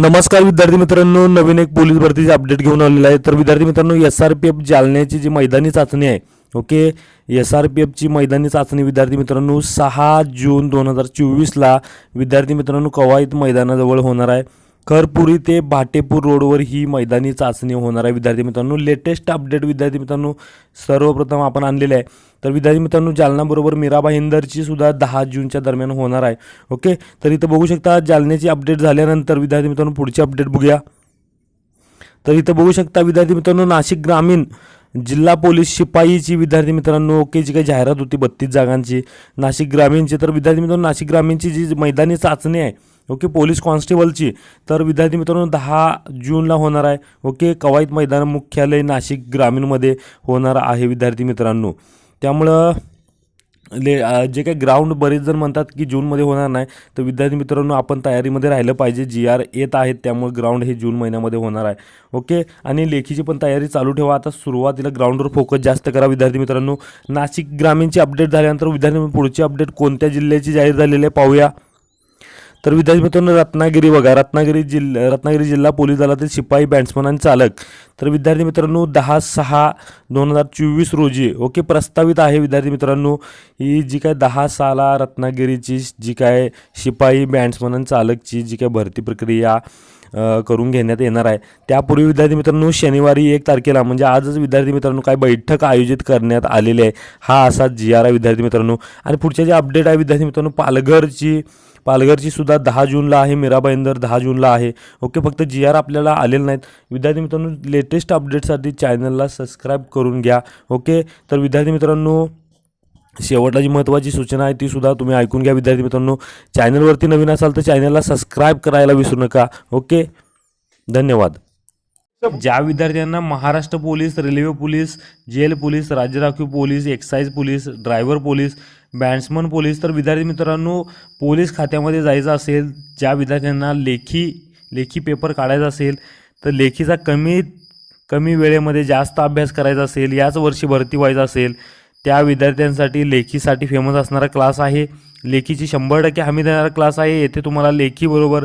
नमस्कार विद्यार्थी मित्रांनो नवीन एक पोलीस भरतीचे अपडेट घेऊन आलेला आहे. तर विद्यार्थी मित्रांनो एस आर पी एफ जालन्याची जी मैदानी चाचणी आहे ओके? एस आर पी एफची मैदानी चाचणी विद्यार्थी मित्रांनो सहा जून दोन हजार चोवीसला विद्यार्थी मित्रांनो कवायत मैदानाजवळ होणार आहे. खरपुरी ते भाटेपूर रोडवर ही मैदानी चाचणी होणार आहे. विद्यार्थी मित्रांनो लेटेस्ट अपडेट विद्यार्थी मित्रांनो सर्वप्रथम आपण आणलेले आहे. तर विद्यार्थी मित्रांनो जालनाबरोबर मीराबा हिंदरची सुद्धा दहा जूनच्या दरम्यान होणार आहे. ओके तर इथं बघू शकता जालन्याची अपडेट झाल्यानंतर विद्यार्थी मित्रांनो पुढची अपडेट बघूया. तर इथं बघू शकता विद्यार्थी मित्रांनो नाशिक ग्रामीण जिल्हा पोलीस शिपाईची विद्यार्थी मित्रांनो ओके जी काही जाहिरात होती बत्तीस जागांची. नाशिक ग्रामीणची तर विद्यार्थी मित्रांनो नाशिक ग्रामीणची जी मैदानी चाचणी आहे ओके पोलीस कॉन्स्टेबलची. तर विद्यार्थी मित्रांनो दहा जूनला होणार आहे. ओके कवायत मैदान मुख्यालय नाशिक ग्रामीणमध्ये होणार आहे विद्यार्थी मित्रांनो. त्यामुळं ले जे काही ग्राउंड बरेच जण म्हणतात की जूनमध्ये होणार नाही. तर विद्यार्थी मित्रांनो आपण तयारीमध्ये राहिलं पाहिजे. जी आर येत आहेत त्यामुळे ग्राउंड हे जून महिन्यामध्ये होणार आहे. ओके आणि लेखीची पण तयारी चालू ठेवा. आता सुरुवातीला ग्राउंडवर फोकस जास्त करा विद्यार्थी मित्रांनो. नाशिक ग्रामीणची अपडेट झाल्यानंतर विद्यार्थी पुढची अपडेट कोणत्या जिल्ह्याची जाहीर झालेली आहे पाहूया. तर विद्यार्थी मित्रांनो रत्नागिरी बघा रत्नागिरी जिल्हा रत्नागिरी जिल्हा पोलीस दलातील शिपाई बॅट्समन आणि चालक. तर विद्यार्थी मित्रांनो दहा सहा दोन हजार चोवीस रोजी ओके प्रस्तावित आहे विद्यार्थी मित्रांनो ही जी काय दहा साला रत्नागिरीची जी काय शिपाई बॅट्समन आणि चालकची जी काय भरती प्रक्रिया करून घेण्यात येणार आहे. त्यापूर्वी विद्यार्थी मित्रांनो शनिवारी एक तारखेला म्हणजे आजच विद्यार्थी मित्रांनो काय बैठक आयोजित करण्यात आलेली आहे. हा असा जी आर आहे विद्यार्थी मित्रांनो. आणि पुढच्या जे अपडेट आहे विद्यार्थी मित्रांनो पालघरची पालघरची सुद्धा दहा जूनला आहे मीरा इंदर दहा जूनला आहे. ओके फक्त जी आर आपल्याला आलेले नाहीत. विद्यार्थी मित्रांनो लेटेस्ट अपडेटसाठी चॅनलला सबस्क्राईब करून घ्या. ओके तर विद्यार्थी मित्रांनो शेवटला जी महत्त्वाची सूचना आहे ती सुद्धा तुम्ही ऐकून घ्या विद्यार्थी मित्रांनो. चॅनलवरती नवीन असाल तर चॅनलला सबस्क्राईब करायला विसरू नका. ओके धन्यवाद. ज्या विद्यार्थ्यांना Maharashtra police railway police jail police राज्य राखीव police excise police driver police bandsman police. तर विद्यार्थी मित्रांनो पोलीस खात्यामध्ये जायचं असेल ज्या विद्यार्थ्यांना लेखी लेखी पेपर काढायचा असेल तर लेखीचा कमी कमी वेळेमध्ये जास्त अभ्यास करायचा असेल याच वर्षी भरती व्हायचं असेल त्या विद्यार्थ्यांसाठी लेखीसाठी फेमस असणारा क्लास आहे. लेखीची शंभर टक्के हमी देणारा क्लास आहे. येथे तुम्हाला लेखीबरोबर